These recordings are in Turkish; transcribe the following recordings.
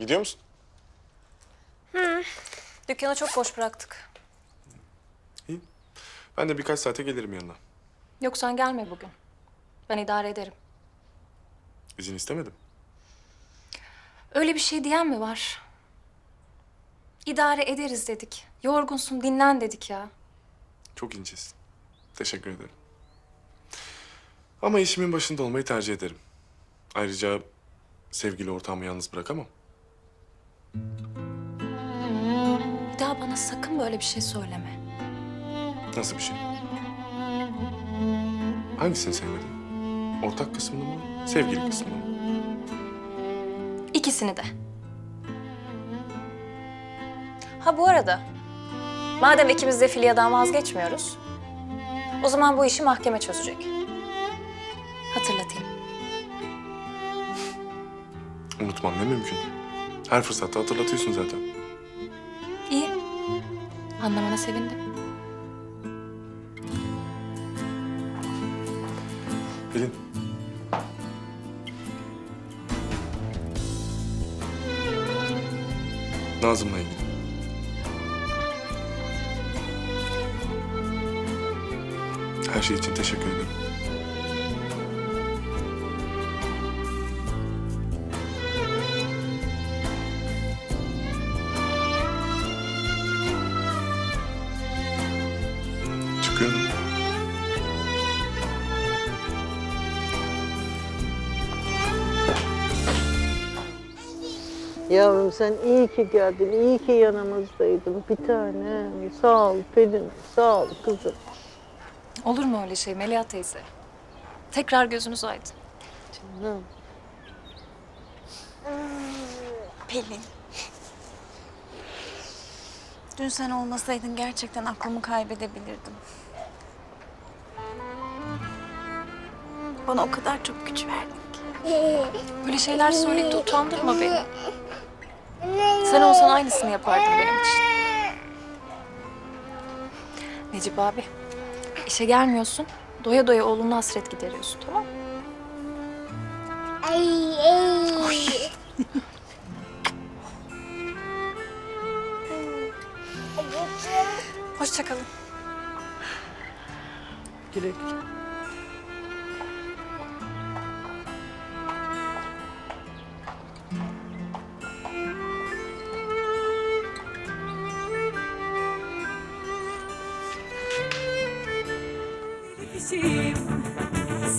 Gidiyor musun? Dükkanı çok boş bıraktık. İyi. Ben de birkaç saate gelirim yanına. Yok sen gelme bugün. Ben idare ederim. İzin istemedim. Öyle bir şey diyen mi var? İdare ederiz dedik. Yorgunsun dinlen dedik ya. Çok incesin. Teşekkür ederim. Ama işimin başında olmayı tercih ederim. Ayrıca sevgili ortağımı yalnız bırakamam. Bir daha bana sakın böyle bir şey söyleme. Nasıl bir şey? Hangisini sevmedin? Ortak kısmını mı? Sevgili kısmını mı? İkisini de. Ha bu arada, madem ikimiz de Filya'dan vazgeçmiyoruz, o zaman bu işi mahkeme çözecek. Hatırlatayım. Unutmam ne mümkün. Her fırsatta hatırlatıyorsun zaten. İyi. Anlamana sevindim. Pelin. Nazım'la ilgili. Her şey için teşekkür ederim. Çıkıyorum. Yavrum sen iyi ki geldin, iyi ki yanımızdaydın. Bir tane. Sağ ol Pelin, sağ ol kızım. Olur mu öyle şey Melia teyze? Tekrar gözünüz aydın. Canım. Pelin. Dün sen olmasaydın gerçekten aklımı kaybedebilirdim. Bana o kadar çok güç verdin ki. Böyle şeyler söyleyip de utandırma beni. Sen olsan aynısını yapardın benim için. Necip abi, işe gelmiyorsun. Doya doya oğluna hasret gideriyorsun tamam mı? Hoşça kalın. Güle güle. Kişiyim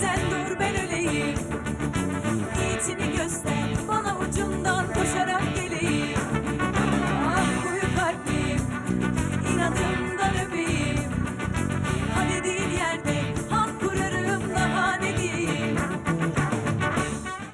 Sen dur ben öleyim. Niyetini göster